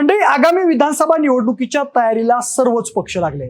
मंडळी आगामी विधानसभा निवडणुकीच्या तयारीला सर्वच पक्ष लागले.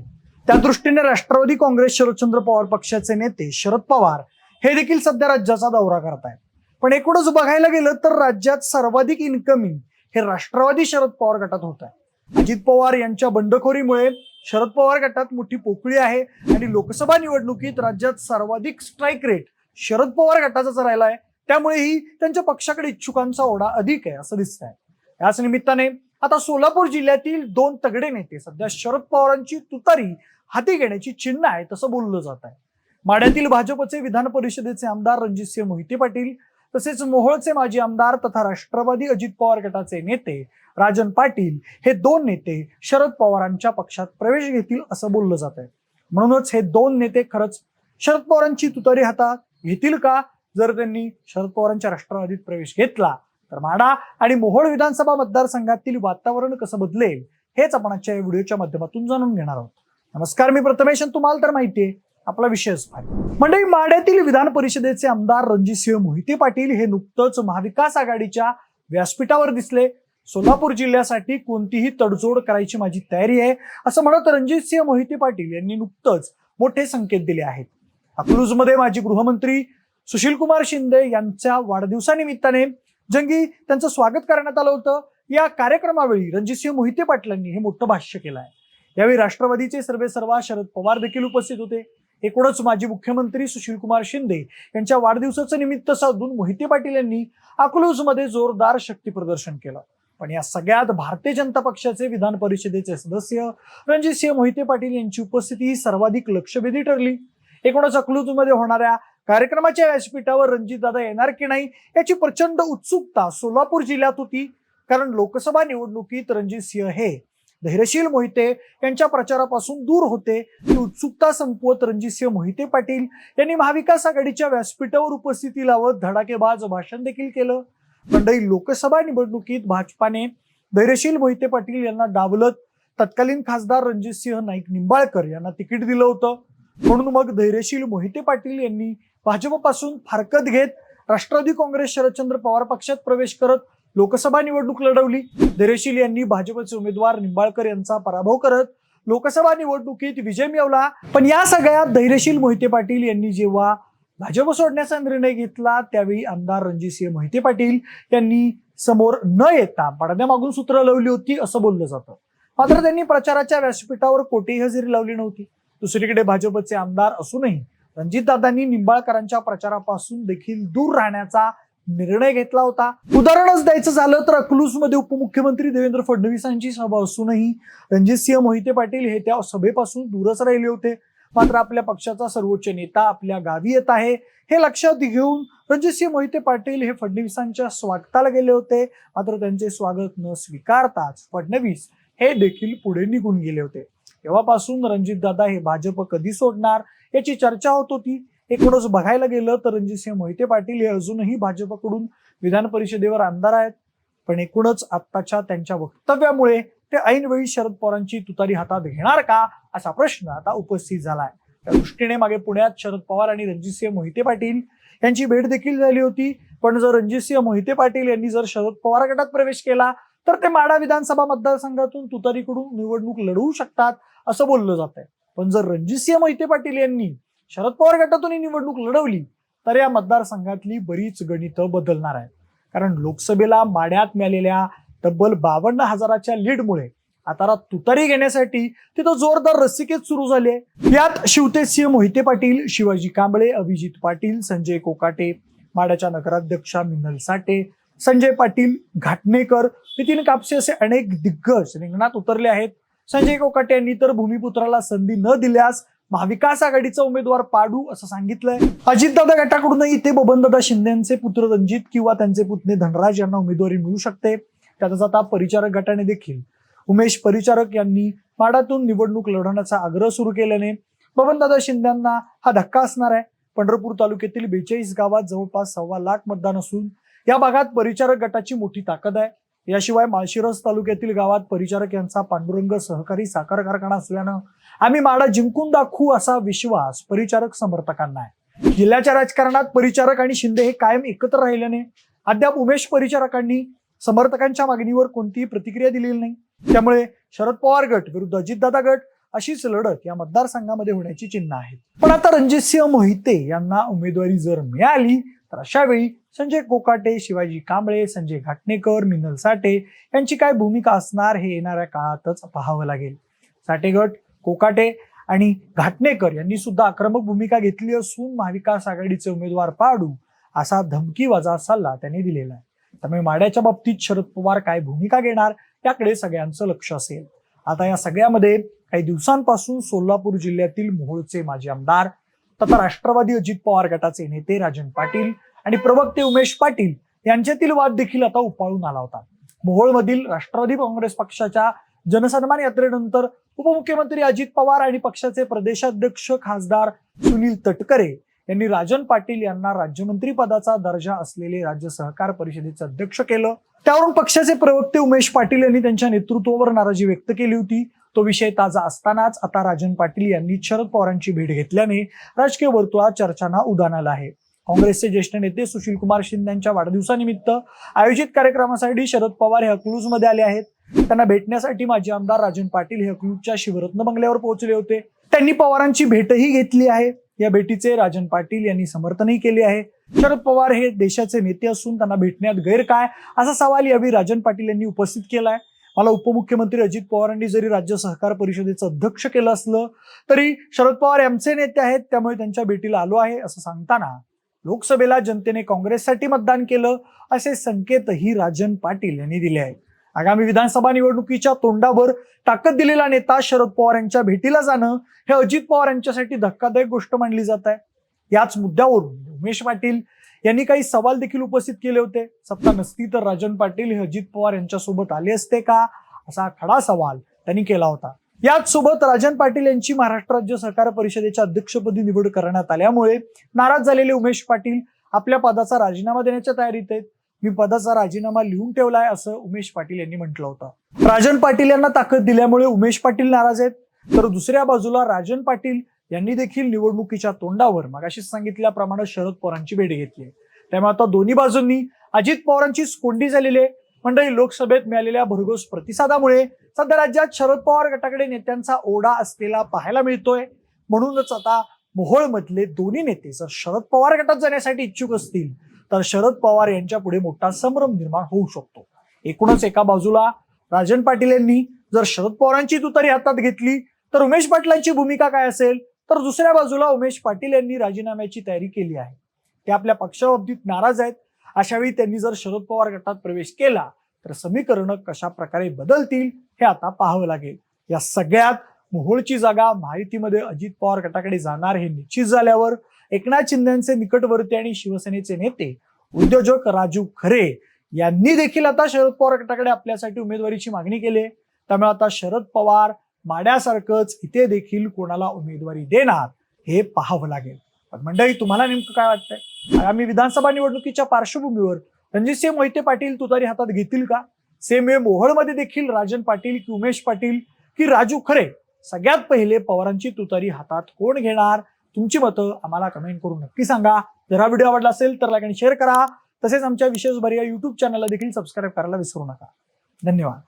त्या दृष्टीने राष्ट्रवादी काँग्रेस शरदचंद्र पवार पक्षाचे नेते शरद पवार हे देखील सध्या राज्याचा दौरा करत आहेत पण एकूणच बघायला गेलं तर राज्यात सर्वाधिक इन्कमिंग हे राष्ट्रवादी शरद पवार गटात होत आहे अजित पवार यांच्या बंडखोरीमुळे शरद पवार गटात मोठी पोकळी आहे आणि लोकसभा निवडणुकीत राज्यात सर्वाधिक स्ट्राईक रेट शरद पवार गटाचाच राहिला आहे त्यामुळेही त्यांच्या पक्षाकडे इच्छुकांचा ओढा अधिक आहे असं दिसत आहे याच निमित्ताने आता सोलापूर जिल्ह्यातील दोन तगडे नेते सध्या शरद पवारांची तुतारी हाती घेण्याची चिन्ह आहे तसं बोललं जात आहे. माड्यातील भाजपचे विधान परिषदेचे आमदार रणजितसिंह मोहिते पाटील तसेच मोहोळचे माजी आमदार तथा राष्ट्रवादी अजित पवार गटाचे नेते राजन पाटील हे दोन नेते शरद पवारांच्या पक्षात प्रवेश घेतील असं बोललं जात आहे. म्हणूनच हे दोन नेते खरंच शरद पवारांची तुतारी हातात घेतील का? जर त्यांनी शरद पवारांच्या राष्ट्रवादीत प्रवेश घेतला तर माडा आणि मोहोळ विधानसभा मतदारसंघातील वातावरण कसं बदलेल हेच आपण आजच्या या व्हिडिओच्या माध्यमातून जाणून घेणार आहोत. नमस्कार मी प्रथमेश तुम्हाला तर माहितीये आपला विषयच मंडळी माड्यातील विधान परिषदेचे आमदार रणजितसिंह मोहिते पाटील हे नुकतंच महाविकास आघाडीच्या व्यासपीठावर दिसले. सोलापूर जिल्ह्यासाठी कोणतीही तडजोड करायची माझी तयारी आहे असं म्हणत रणजितसिंह मोहिते पाटील यांनी नुकतंच मोठे संकेत दिले आहेत. अक्रूजमध्ये माजी गृहमंत्री सुशील कुमार शिंदे यांच्या वाढदिवसानिमित्ताने जंगी त्यांचं स्वागत करण्यात आलं होतं. या कार्यक्रमावेळी रणजितसिंह मोहिते पाटलांनी हे मोठं भाष्य केलं आहे. यावेळी राष्ट्रवादीचे सर्वे सर्वा शरद पवार देखील उपस्थित होते. एकूणच माजी मुख्यमंत्री सुशीलकुमार शिंदे यांच्या वाढदिवसाचं निमित्त साधून मोहिते पाटील यांनी अकलूजमध्ये जोरदार शक्ती प्रदर्शन केलं. पण या सगळ्यात भारतीय जनता पक्षाचे विधान परिषदेचे सदस्य रणजितसिंह मोहिते पाटील यांची उपस्थिती ही सर्वाधिक लक्षवेधी ठरली. एकूणच अकलूजमध्ये होणाऱ्या कार्यक्रमाच्या व्यासपीठावर रणजितदादा येणार की नाही याची प्रचंड उत्सुकता सोलापूर जिल्ह्यात होती. कारण लोकसभा निवडणुकीत रणजित सिंह हे धैर्यशील मोहिते यांच्या प्रचारापासून दूर होते. ती उत्सुकता संपवत रणजितसिंह मोहिते पाटील यांनी महाविकास आघाडीच्या व्यासपीठावर उपस्थिती लावत धडाकेबाज भाषण देखील केलं. मंडळी लोकसभा निवडणुकीत भाजपाने धैर्यशील मोहिते पाटील यांना डावलत तत्कालीन खासदार रणजितसिंह नाईक निंबाळकर यांना तिकीट दिलं होतं. म्हणून मग धैर्यशील मोहिते पाटील यांनी भाजपपासून फारकत घेत राष्ट्रवादी काँग्रेस शरदचंद्र पवार पक्षात प्रवेश करत लोकसभा निवडणूक लढवली. धैर्यशील यांनी भाजपचे उमेदवार निंबाळकर यांचा पराभव करत लोकसभा निवडणुकीत विजय मिळवला. पण या सगळ्यात धैर्यशील मोहिते पाटील यांनी जेव्हा भाजप सोडण्याचा निर्णय घेतला त्यावेळी आमदार रणजितसिंह मोहिते पाटील यांनी समोर न येता पडद्यामागून सूत्र लावली होती असं बोललं जातं. मात्र त्यांनी प्रचाराच्या व्यासपीठावर कोठेही हजेरी लावली नव्हती. दुसरीकडे भाजपचे आमदार असूनही रणजितदादांनी निंबाळकरांच्या प्रचारापासून देखील दूर राहण्याचा निर्णय घेतला होता. उदाहरणच द्यायचं झालं तर अकलूजमध्ये उपमुख्यमंत्री देवेंद्र फडणवीसांची सभा असूनही रणजितसिंह मोहिते पाटील हे त्या सभेपासून दूरच राहिले होते. मात्र आपल्या पक्षाचा सर्वोच्च नेता आपल्या गावी येत आहे. हे लक्षात घेऊन रणजितसिंह मोहिते पाटील हे फडणवीसांच्या स्वागताला गेले होते. मात्र त्यांचे स्वागत न स्वीकारताच फडणवीस हे देखील पुढे निघून गेले होते. तेव्हापासून रणजितदादा हे भाजप कधी सोडणार याची चर्चा होत होती. एकूणच बघायला गेलं तर रणजितसिंह मोहिते पाटील हे अजूनही भाजपकडून विधान परिषदेवर आमदार आहेत. पण एकूणच आत्ताच्या त्यांच्या वक्तव्यामुळे ते ऐनवेळी शरद पवारांची तुतारी हातात घेणार का असा प्रश्न आता उपस्थित झालाय. त्या दृष्टीने मागे पुण्यात शरद पवार आणि रणजितसिंह मोहिते पाटील यांची भेट देखील झाली होती. पण जर रणजितसिंह मोहिते पाटील यांनी जर शरद पवार गटात प्रवेश केला तर ते माडा विधानसभा मतदारसंघातून तुतारीकडून निवडणूक लढवू शकतात. असं बोललं जात आहे. पण जर रणजितसिंह मोहिते पाटील यांनी शरद पवार गटातून ही निवडणूक लढवली तर या मतदारसंघातली बरीच गणितं बदलणार आहेत. कारण लोकसभेला माड्यात मिळालेल्या तब्बल बावन्न हजाराच्या लीडमुळे आता तुतारी घेण्यासाठी तिथं जोरदार रस्सिकेच सुरू झाले यात शिवतेजसिंह मोहिते पाटील शिवाजी कांबळे अभिजित पाटील संजय कोकाटे माड्याच्या नगराध्यक्षा मिनल साठे संजय पाटील घाटणेकर नितीन कापसे असे अनेक दिग्गज रिंगणात उतरले आहेत. संजय कोकाटे यांनी तर भूमिपुत्राला संधी न दिल्यास महाविकास आघाडीचा उमेदवार पाडू असं सांगितलंय. अजितदादा गटाकडूनही ते बबनदादा शिंदेचे पुत्र रणजित किंवा त्यांचे पुतणे धनराज यांना उमेदवारी मिळू शकते. त्यातच आता परिचारक गटाने देखील उमेश परिचारक यांनी माडातून निवडणूक लढवण्याचा आग्रह सुरू केल्याने बबनदादा शिंदेना हा धक्का असणार आहे. पंढरपूर तालुक्यातील बेचाळीस गावात जवळपास सव्वा लाख मतदान असून या भागात परिचारक गटाची मोठी ताकद आहे. याशिवाय माळशिरस तालुक्यातील गावात परिचारक यांचा पांडुरंग सहकारी साखर कारखाना असल्यानं आम्ही माडा जिंकून दाखवू असा विश्वास परिचारक समर्थकांना आहे. जिल्ह्याच्या राजकारणात परिचारक आणि शिंदे हे कायम एकत्र राहिल्याने अद्याप उमेश परिचारकांनी समर्थकांच्या मागणीवर कोणतीही प्रतिक्रिया दिलेली नाही. त्यामुळे शरद पवार गट विरुद्ध अजितदादा गट अशीच लढत या मतदारसंघामध्ये होण्याची चिन्ह आहेत. पण आता रणजितसिंह मोहिते यांना उमेदवारी जर मिळाली तर अशावेळी संजय कोकाटे शिवाजी कांबळे संजय घाटणेकर मिनल साठे यांची काय भूमिका असणार हे येणाऱ्या काळातच पाहावं लागेल. साठे गट कोकाटे आणि घाटणेकर यांनी सुद्धा आक्रमक भूमिका घेतली असून महाविकास आघाडीचे उमेदवार पाडू असा धमकीवाजा सल्ला त्यांनी दिलेला आहे. त्यामुळे माड्याच्या बाबतीत शरद पवार काय भूमिका घेणार याकडे सगळ्यांचं लक्ष असेल. आता या सगळ्यामध्ये काही दिवसांपासून सोलापूर जिल्ह्यातील मोहोळचे माजी आमदार तथा राष्ट्रवादी अजित पवार गटाचे नेते राजन पाटील आणि प्रवक्ते उमेश पाटील यांच्यातील वाद देखील आता उपाळून आला होता. मोहोळमधील राष्ट्रवादी काँग्रेस पक्षाच्या जनसन्मान यात्रेनंतर उपमुख्यमंत्री अजित पवार आणि पक्षाचे प्रदेशाध्यक्ष खासदार सुनील तटकरे यांनी राजन पाटील यांना राज्यमंत्री पदाचा दर्जा असलेले राज्य सहकार परिषदेचे अध्यक्ष केलं. त्यावरून पक्षाचे प्रवक्ते उमेश पाटील यांनी त्यांच्या नेतृत्वावर नाराजी व्यक्त केली होती. तो विषय ताजा असतानाच आता राजन पाटील यांनी शरद पवारांची भेट घेतल्याने राजकीय वर्तुळात चर्चांना उदान आलं आहे. काँग्रेसचे ज्येष्ठ नेते सुशील कुमार शिंदे यांच्या वाढदिवसानिमित्त आयोजित कार्यक्रमासाठी शरद पवार हे अकलूजमध्ये आले आहेत. त्यांना भेटण्यासाठी माजी आमदार राजन पाटील हे अकलूजच्या शिवरत्न बंगल्यावर पोहोचले होते. त्यांनी पवारांची भेटही घेतली आहे. या भेटीचे राजन पाटील यांनी समर्थनही केले आहे. शरद पवार हे देशाचे नेते असून त्यांना भेटण्यात गैर काय? असा सवाल यावेळी राजन पाटील यांनी उपस्थित केला आहे मला उपमुख्यमंत्री अजित पवारांनी जरी राज्य सहकार परिषदेचं अध्यक्ष केलं असलं तरी शरद पवार एमचे नेते आहेत त्यामुळे त्यांच्या भेटीला आलो आहे असं सांगताना लोकसभेला जनतेने काँग्रेससाठी मतदान केलं असे संकेतही राजन पाटील यांनी दिले आहेत. आगामी विधानसभा निवडणुकीच्या तोंडावर ताकद दिलेला नेता शरद पवार यांच्या भेटीला जाणं हे अजित पवार यांच्यासाठी धक्कादायक गोष्ट मानली जात आहे. याच मुद्द्यावरून उमेश पाटील यांनी काही सवाल देखील उपस्थित केले होते. सत्ता नसती तर राजन पाटील हे अजित पवार यांच्यासोबत आले असते का? असा खडा सवाल त्यांनी केला होता. याच सोबत राजन पाटील यांची महाराष्ट्र राज्य सहकार परिषदेच्या अध्यक्षपदी निवड करण्यात आल्यामुळे नाराज झालेले उमेश पाटील आपल्या पदाचा राजीनामा देण्याच्या तयारीत आहेत. मी पदाचा राजीनामा लिहून ठेवलाय असं उमेश पाटील यांनी म्हटलं होतं. राजन पाटील यांना ताकद दिल्यामुळे उमेश पाटील नाराज आहेत. तर दुसऱ्या बाजूला राजन पाटील यांनी देखील निवडणुकीच्या तोंडावर मगाशी सांगितल्याप्रमाणे शरद पवारांची भेट घेतली. आहे त्यामुळे आता दोन्ही बाजूंनी अजित पवारांची कोंडी झालेली आहे. मंडळी लोकसभेत मिळालेल्या भरघोस प्रतिसादामुळे सध्या राज्यात शरद पवार गटाकडे नेत्यांचा ओढा असलेला पाहायला मिळतोय. म्हणूनच आता मोहोळमधले दोन्ही नेते जर शरद पवार गटात जाण्यासाठी इच्छुक असतील तर शरद पवार यांच्या पुढे मोठा संभ्रम निर्माण होऊ शकतो. एकूणच एका बाजूला राजन पाटील यांनी जर शरद पवारांची तुतारी हातात घेतली तर उमेश पाटलांची भूमिका काय असेल? तर दुसऱ्या बाजूला उमेश पाटील यांनी राजीनाम्याची तयारी केली आहे. ते आपल्या पक्षाबाबतीत नाराज आहेत. अशावेळी त्यांनी जर शरद पवार गटात प्रवेश केला तर समीकरणं कशा प्रकारे बदलतील हे आता पाहावं लागेल. या सगळ्यात मोहोळची जागा माहितीमध्ये अजित पवार गटाकडे जाणार हे निश्चित झाल्यावर एकनाथ शिंदेचे निकटवर्ती आणि शिवसेनेचे नेते उद्योजक राजू खरे यांनी देखील आता शरद पवार गटाकडे आपल्यासाठी उमेदवारीची मागणी केली आहे. त्यामुळे आता शरद पवार माड्यासारखंच इथे देखील कोणाला उमेदवारी देणार हे पाहावं लागेल. पण मंडळी तुम्हाला नेमकं काय वाटतंय? आगामी विधानसभा निवडणुकीच्या पार्श्वभूमीवर रणजितसिंह मोहिते पाटील तुतारी हातात घेतील का? सेम वे मोहोळमध्ये देखील राजन पाटील की उमेश पाटील की राजू खरे सगळ्यात पहिले पवारांची तुतारी हातात कोण घेणार? तुमची मतं आम्हाला कमेंट करून नक्की सांगा. जर हा व्हिडिओ आवडला असेल तर लाईक आणि शेअर करा. तसेच आमच्या विशेष बरी या युट्यूब चॅनलला देखील सबस्क्राईब करायला विसरू नका. धन्यवाद.